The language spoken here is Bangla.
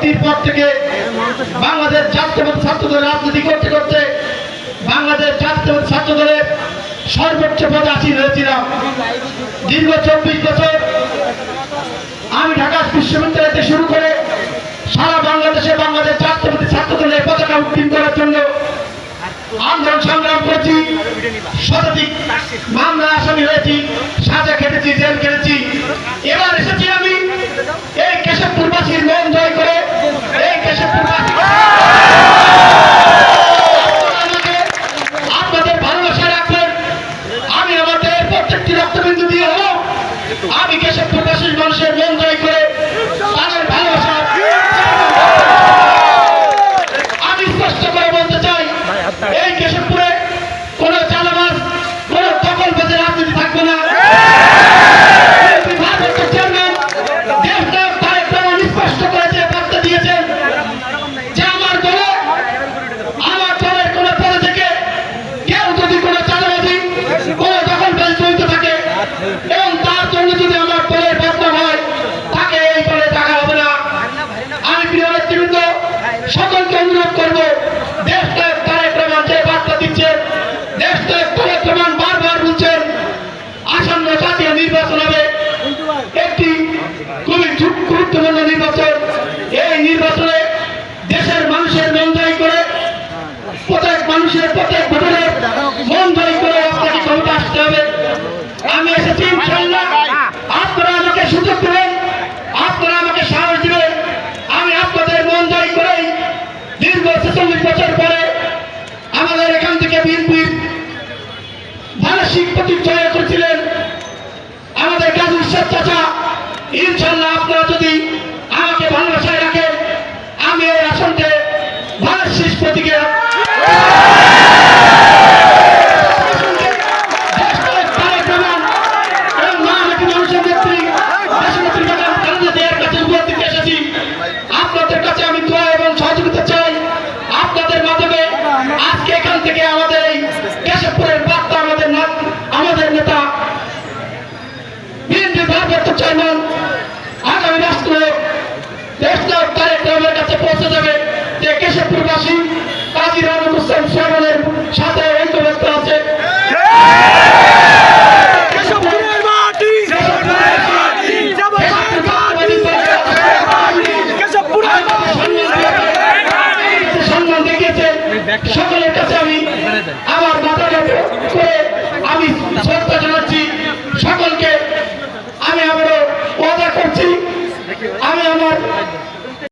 ভর্তির পর থেকে বাংলাদেশ জাতীয়বাদী ছাত্র দলের রাজনীতি করতে করতে বাংলাদেশ জাতীয়বাদী ছাত্র দলের সর্বোচ্চ পদে আসীন হয়েছিলাম। দীর্ঘ চব্বিশ বছর আমি ঢাকা বিশ্ববিদ্যালয় থেকে শুরু করে সারা বাংলাদেশে বাংলাদেশ জাতীয়বাদী ছাত্র দলের পতাকা উত্তীর্ণ করার জন্য আন্দোলন সংগ্রাম করেছি, শতাধিক মামলা আসামি হয়েছি, সাজা খেটেছি, জেল খেটেছি। এবার এসেছি আমি এই কেশবপুরবাসীর মন জয় করে এই কেশবপুরবাসী আমাকে আপনাদের ভালোবাসা রাখবেন আমি আমাদের প্রত্যেকটি রক্তবিন্দু দিয়ে হলো আমি কেশবপুরবাসীর জাতীয় নির্বাচন হবে। একটি খুবই গুরুত্বপূর্ণ নির্বাচন। এই নির্বাচনে দেশের মানুষের মন জয় করে, প্রত্যেক মানুষের প্রত্যেক ভোটারের মন জয় করে আপনাকে ক্ষমতা আসতে হবে। আমি এসেছি ইনশাল্লাহ আপনারা আমাকে সুযোগ দেবেন। আপনারা আমাকে সাহস দিবেন। আমি আপনাদের মন জয় করেই দীর্ঘ ছেচল্লিশ বছর পরে আমাদের এখান থেকে বিএনপির মানসিক প্রতিচয় করেছিলেন আমাদের কাজী ঈশ্বর চাচা ইনশাল্লাহ আপনারা যদি দেশবাসী, কাজী রাহুল হোসেন শ্যামলের সাথে ঐক্যবদ্ধ আছে। সকলের কাছে আমি আমার মাথা আমি শ্রদ্ধা জানাচ্ছি। সকলকে আমি আবারও ওয়াদা করছি। আমি আমার